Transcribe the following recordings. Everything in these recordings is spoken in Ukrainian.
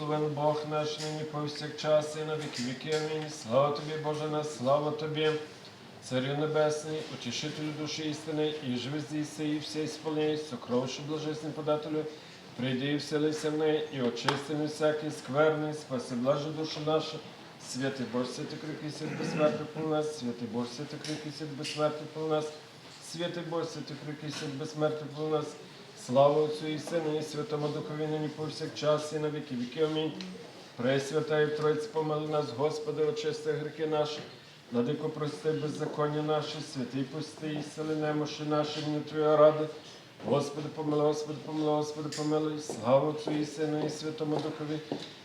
Благословен Бог наш нині повсякчас і на віки віки. Амінь. Слава тобі, Боже наш, слава тобі, Царю Небесний, утішителю душі істини, і живи здійси, і все ісполняй, сокровище блажесний подателю, прийди і вселися в неї, і очисти не всякий скверний, спаси блаже душу нашу. Святий Боже, святий крикий свят безсмертний по нас, святий Боже, святий крикий свят безсмертний по нас, святий Боже, святий крикий свят безсмертний по нас. Слава Отцю і Сину, і Святому Духові, нині повсякчас, і на віки віки. Амінь. Пресвята і Тройць, помили нас, Господи, очисти гріхи наші, Владико, прости беззаконня наші, святий пусти, і сили немощі наші, мені Твоя ради. Господи, помилуй, Господи, помилуй, Господи, помилуй. Слава Отцю і Сину, і Святому Духові,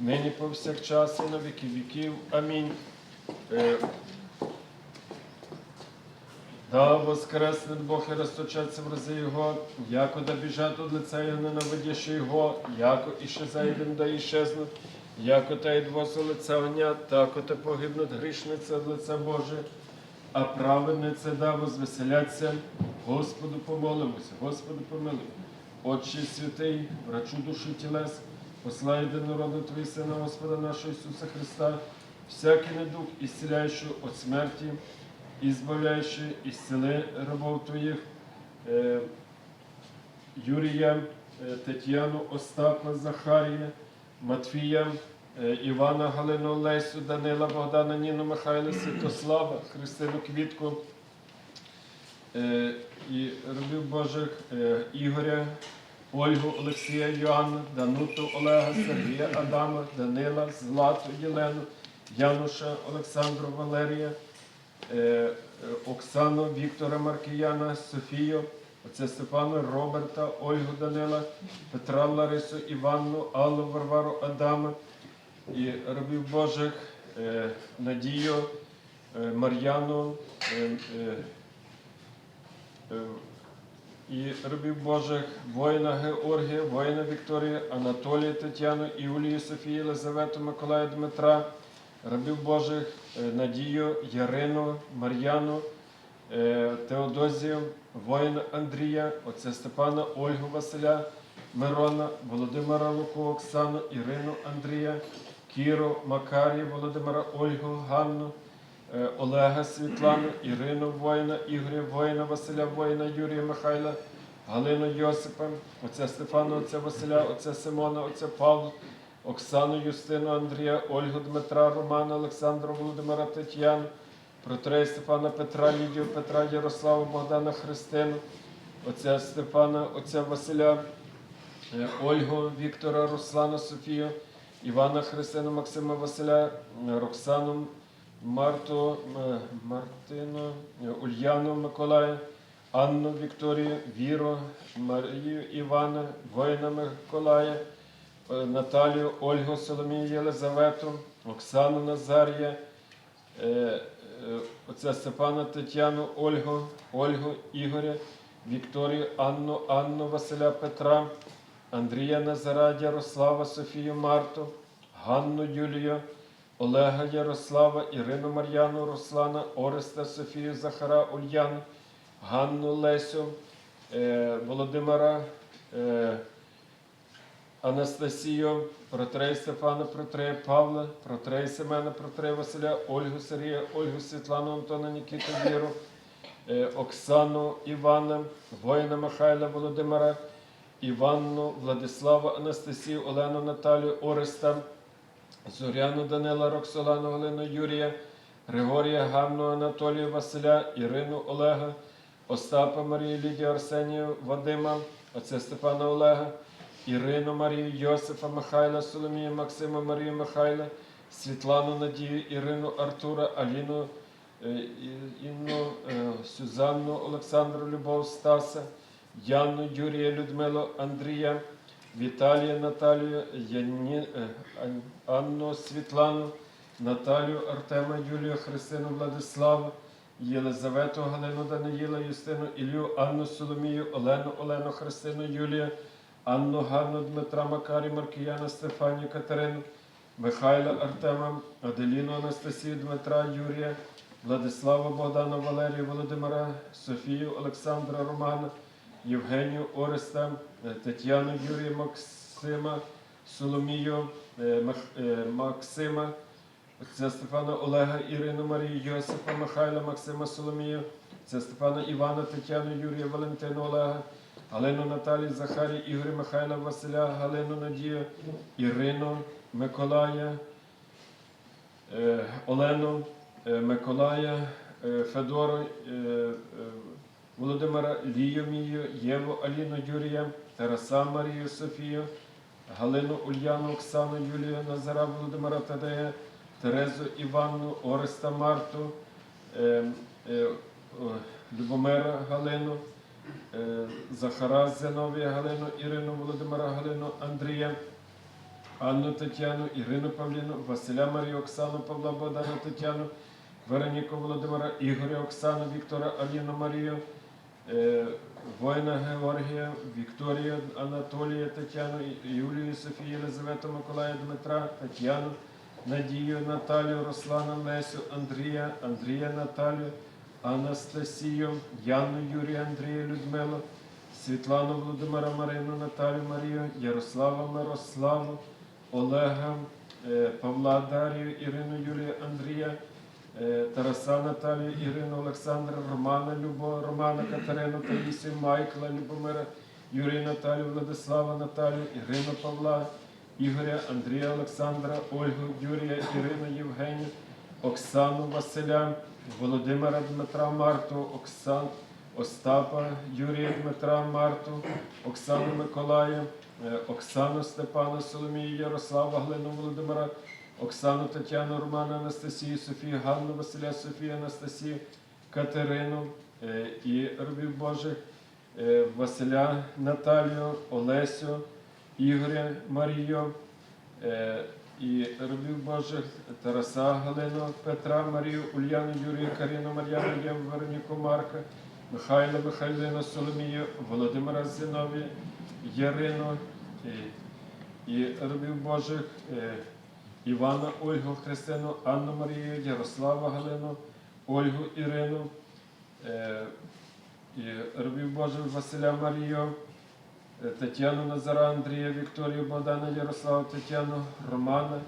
нині повсякчас, і на віки віків. Амінь. Е, Да воскреснет Бог и расточаться в рази Его, яко да біжать от лица Його, ненавидящи Його, яко исчезаєдем да исчезнут, яко та едвоса лица Оня, тако та погибнуть грішниці от лица Боже, а праведниці да возвеселяться. Господу помолимося, Господу помилуй. Отче святий, врачу душі тілес, послай єдинороду Твій Сина Господа нашого Ісуса Христа, всякий недух, ісціляючи от смерті, избавляющий, исцели рабов Твоих, э, Юрия, э, Тетяну, Остапа, Захарія, Матвія, э, Івана, Галину, Лесю, Данила, Богдана, Ніну, Михайла, Святослава, Христину Квітку, е, і робив Божих е, Ігоря, Ольгу, Олексія, Йоанна, Дануту, Олега, Сергія, Адама, Данила, Злату, Єлену, Януша, Олександру, Валерія, е, е, Оксану, Віктора Маркіяна, Софію, отця Степана, Роберта, Ольгу Данила, Петра Ларису, Іванну, Аллу, Варвару, Адама і робив Божих е, Надію, е, Мар'яну. е, е, Е, І рабів Божих воїна Георгія, воїна Вікторія, Анатолія, Тетяну, Юлію, Софію, Елизавету, Миколая, Дмитра, рабів Божих е, Надію, Ярину, Мар'яну, е, Теодозію, воїна Андрія, отця Степана, Ольгу Василя, Мирона, Володимира Луку, Оксану, Ірину Андрія, Кіру, Макарію, Володимира Ольгу, Ганну. Е, Олега Світлану, Ірину воїна, Ігоря воїна, Василя воїна, Юрія Михайла, Галину Йосипа, отця Стефана, отця Василя, отця Симона, отця Павла, Оксану Юстину, Андрія, Ольгу Дмитра, Романа, Олександру, Володимира, Тетяну, Протрея Стефана Петра, Лідію Петра, Ярослава, Богдана, Христину, отця Стефана, отця Василя, е, Ольгу, Віктора, Руслана, Софію, Івана Христину, Максима Василя, е, Роксану, Марту, Мартину, е, Ульяну Миколая, Анну Вікторію, Віру, Марію Івана, воїна Миколая, Наталію, Ольгу Соломію Єлизавету, Оксану Назарія, е, е, Степана Тетяну, Ольгу, Ольгу Ігоря, Вікторію, Анну, Анну Василя Петра, Андрія Назара, Ярослава, Софію Марту, Ганну Юлію, Олега Ярослава, Ірину Мар'яну, Руслана, Ореста, Софію, Захара, Ульяну, Ганну Лесю, е, Володимира, е, Анастасію, Протрей Стефана, Протрей Павла, Протрей Семена, Протрей Василя, Ольгу Сергія, Ольгу Світлану, Антона, Нікіту Віру, е, Оксану Івана, воїна Михайла Володимира, Іванну, Владислава, Анастасію, Олену Наталію, Ореста, Зоряну Данила, Роксолану, Галину Юрія, Григорія, Ганну, Анатолія, Василя, Ірину Олега, Остапа Марію, Лідію Арсенію, Вадима, отця Степана Олега, Ірину Марію, Йосифа, Михайла, Соломію, Максима, Марію, Михайла, Світлану Надію, Ірину Артура, Аліну, е, Інну, е, Сюзанну, Олександру, Любов, Стаса, Яну, Юрія, Людмилу, Андрія, Віталія, Наталію, Яні, е, Анну, Світлану, Наталію, Артема, Юлію, Христину, Владиславу, Єлизавету, Галину, Даниїла, Юстину, Ілю, Анну, Соломію, Олену, Олену, Христину, Юлію, Анну, Ганну, Дмитра, Макарі, Маркіяна, Стефанію, Катерину, Михайла, Артема, Аделіну, Анастасію, Дмитра, Юрія, Владислава, Богдана, Валерію, Володимира, Софію, Олександра, Романа, Євгенію, Ореста, е, Тетяну, Юрія, Максима, Соломію, е, е, Максима, отця Стефана Олега, Ірину Марію, Йосипа, Михайла, Максима Соломію, отця Стефана Івана, Тетяну, Юрія, Валентину Олега, Галину Наталію, Захарі, Ігоря, Михайла, Василя, Галину Надію, Ірину, Миколая, е, Олену, е, Миколая, е, Федору, Володимира Лію Мію, Єву Аліну Юрія, Тараса Марію Софію, Галину Ульяну, Оксану Юлію, Назара Володимира Тадея, Терезу Іванну, Ореста Марту, е, е, Любомира Галину, Захара Зиновія Галину, Ірину Володимира Галину, Андрія, Анну Тетяну, Ірину Павліну, Василя Марію, Оксану Павла Богдана Тетяну, Вероніку Володимира, Ігоря Оксану, Віктора Аліну Марію, е, воїна Георгія, Вікторію Анатолія Тетяну, Юлію Софію, Єлизавету Миколая Дмитра, Тетяну, Надію Наталію, Руслана Лесю, Андрія, Андрія Наталію, Анастасію, Яну Юрія Андрія Людмилу, Світлану Володимира Марину, Наталію Марію, Ярослава Мирославу, Олега, е, Павла Дарію, Ірину Юлію Андрія, е, Тараса Наталію, Ірину Олександра, Романа Любо, Романа Катерину, Таїсію, Майкла, Любомира, Юрія Наталію, Владислава Наталію, Ірину Павла, Ігоря, Андрія Олександра, Ольгу, Юрія, Ірину Євгенію, Оксану Василя, Володимира Дмитра Марту, Оксан, Остапа Юрія Дмитра Марту, Оксану Миколая, е, Оксану Степана Соломію, Ярослава Глину Володимира, Оксану Тетяну Романа Анастасію, Софію, Ганну Василя, Софію Анастасію, Катерину е, і робів Божих, е, Василя Наталію, Олесю, Ігоря Марію, і робів Божих Тараса Галину, Петра Марію, Ульяну Юрію, Каріну Мар'яну, Єву, Вероніку Марка, Михайла Михайлину, Соломію, Володимира Зиновія, Ярину. І, і робів Божих е, Івана Ольгу Христину, Анну Марію, Ярослава Галину, Ольгу Ірину, е, і робів Божих Василя Марію, Тетяну Назара, Андрія, Вікторію, Богдана, Ярослава, Тетяну, Романа,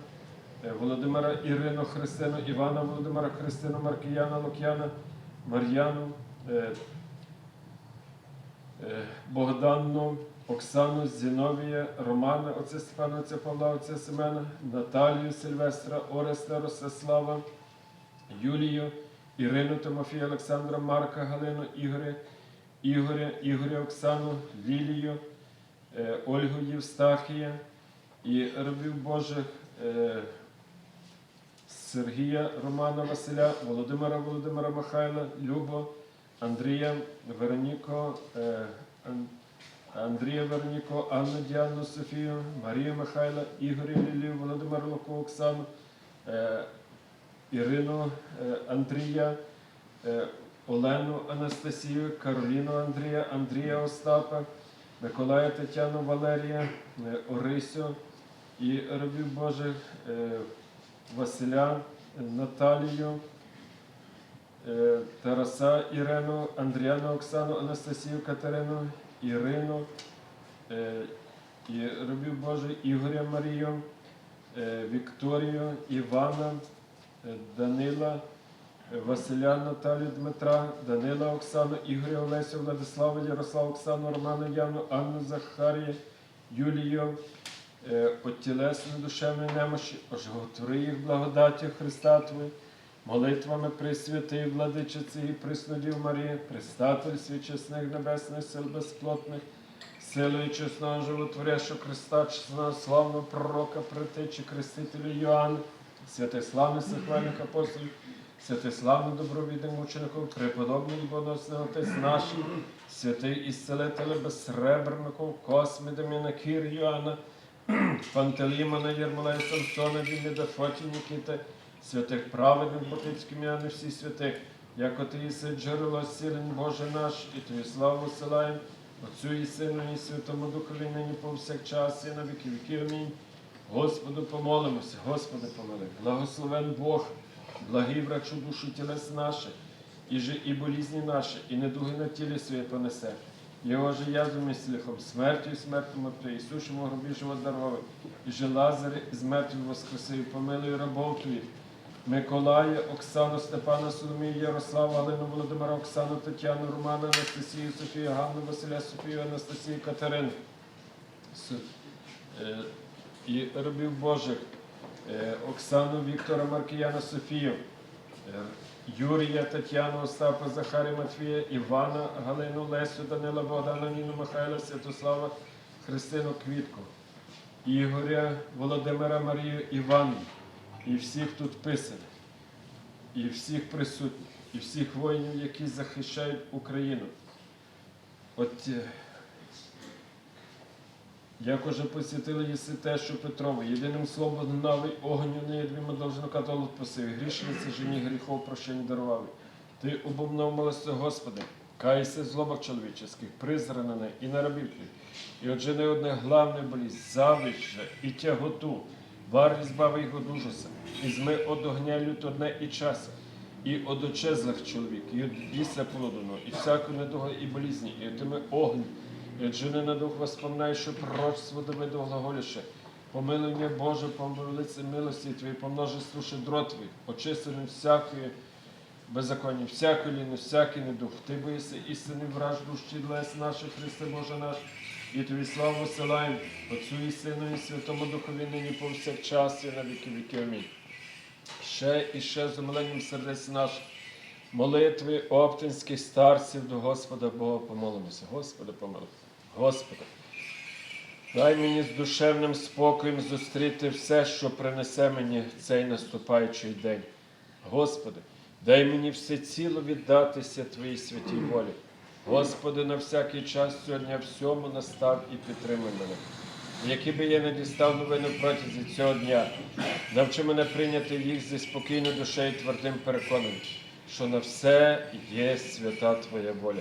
е, Володимира Ірину, Христину, Івана Володимира, Христину, Маркіяна, Лук'яна, Мар'яну, е, е, Богданну, Оксану, Зіновія, Романа, отця Степана, отця Павла, отця Семена, Наталію, Сильвестра, Ореста, Ростислава, Юлію, Ірину, Тимофія, Олександра, Марка, Галину, Ігоря, Ігоря, Ігоря, Оксану, Лілію, е, Ольгу Євстахія і рабів Божих е, Сергія, Романа, Василя, Володимира, Володимира Михайла, Любо, Андрія, Вероніко, е, Андрія Вероніко, Анну Діану, Софію, Марію Михайла, Ігоря Лілію, Володимира Луку, Оксану, е, Ірину е, Андрія, е, Олену Анастасію, Кароліну Андрія, Андрія Остапа, Миколая Тетяну Валерія, е, Орисю і робів Божих е, Василя, Наталію, е, Тараса Ірину, Андріану Оксану, Анастасію Катерину, Ірину і робів Божих Ігоря Марію, Вікторію, Івана, Данила, Василя Наталію Дмитра, Данила Оксану, Ігоря Олесю, Владислава, Ярослава Оксану, Роману Яну, Анну Захарія, Юлію, е, от душевної немощі, ожготвори їх благодаті Христа Твої, молитвами Пресвятої Владичиці і Приснодів Марії, Пристатель чесних небесних сил безплотних, силою чесного животворящого Христа, чесного славного пророка, притечі, крестителю Йоанна, святих славних сихвальних апостолів, святих славних добровідних мучеників, преподобний боносний Отець наш, святий ісцелитель безсребреників, Косми, Деміна, Кір, Йоанна, Пантелеймона, Єрмолая, Самсона, Діміда, Фоті, Нікіта, святих праведних, Ботицьким Яни, всі святих, як ти єси джерело сілень Боже наш, і Тобі славу силаєм, Отцю і Сину, і Святому Духові, нині повсякчас, і на віки віків. Амінь. Господу помолимося, Господи помили. Благословен Бог, благий врачу душу тілес наших, і же і болізні наші, і недуги на тілі своє понесе. Його же язом і сліхом, смертю і смертю мертві, і сушимо гробі живот даровий, і же Лазаря із мертвих воскресив, помилуй рабов твоїх, Миколая, Оксану, Степана, Соломію, Ярослава, Галину, Володимира, Оксану, Тетяну, Романа, Анастасію, Софію, Ганну, Василя, Софію, Анастасію, Катерину. Е, І рабів Божих, Оксану, Віктора, Маркіяна, Софію, е, Юрія, Тетяну, Остапа, Захарія, Матвія, Івана, Галину, Лесю, Данила, Богдана, Ніну, Михайла, Святослава, Христину, Квітку, Ігоря, Володимира, Марію, Івану, і всіх тут писаних, і всіх присутніх, і всіх воїнів, які захищають Україну. От е, як уже посвятили єси те, що Петрово, єдиним словом навий огню не двіма должно католот посив, грішниці жені гріхов прощень дарували. Ти обумнав милости Господи, кайся злобах чоловічих, призранене і на рабів твоїх. І отже не одне главне болість, завище і тяготу, вар збави його дужоса, і зми од огня лют одне і часа, і од очезлих чоловік, і од біса полудону, і всяку недугу і болізні, і отими огню, жени на дух що пророчство Давиду глаголіше, помилуй Боже, по милості Твої, помножи слуши дрот Твій, очистеним всякої беззаконні, всяку ліну, всякий недух. Ти боїшся істини враж душі лес наших, Христе Боже наш, і Тобі славу силаєм, Отцю і Сину, і Святому Духові нині повсякчас, і на віки віки. Амінь. Ще і ще з умиленням сердець наших, молитви оптинських старців до Господа Бога помолимося. Господи, помилуй. Господи, дай мені з душевним спокоєм зустріти все, що принесе мені цей наступаючий день. Господи, дай мені всеціло віддатися Твоїй святій волі. Господи, на всякий час сьогодні всьому настав і підтримай мене. Які би я не дістав новини протязі цього дня, навчи мене прийняти їх зі спокійною душею і твердим переконанням, що на все є свята Твоя воля.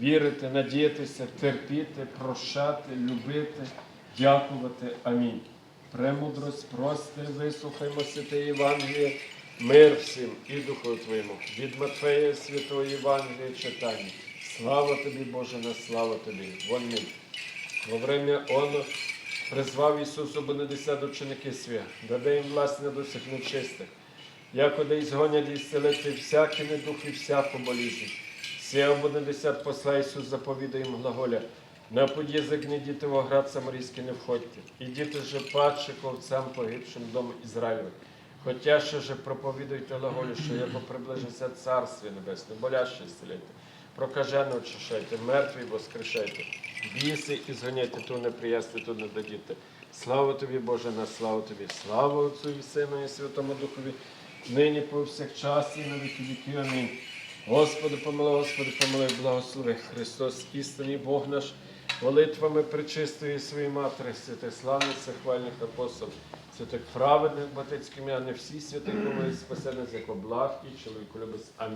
вірити, надіятися, терпіти, прощати, любити, дякувати. Амінь. Премудрость, прости, вислухаймо святе Євангеліє, мир всім і Духу Твоєму. Від Матфея Святого Євангелія читання. Слава тобі, Боже, на слава тобі. Амінь. Во время оно призвав Ісус обонедесят ученики свя, даде їм власне до всіх нечистих, якоди й згонять і зцелити всякі недух і всяку болізнь. Сія обонедесят посла Ісус заповідає їм глаголя, на под'язик не діти в оград самарійський не входьте, і діти же падши ковцям погибшим дому Ізраїлю. Хотя ще же проповідуйте глаголі, що яко приближиться Царстві Небесне, боляще зцілити, прокажено очищайте, мертві воскрешайте, біси і зганяйте, ту неприясти, ту не дадіте. Слава тобі, Боже, на славу тобі, слава Отцю і Сину і Святому Духові, нині повсякчас і на віки віки. Амінь. Господи, помилуй, Господи, помилуй, благослови Христос, істинний Бог наш, молитвами причистої своєї матері, святих славних, хвальних апостол, святих праведних батьків, а не всі святих спасе спасених, як благ і чоловіку любить. Амінь.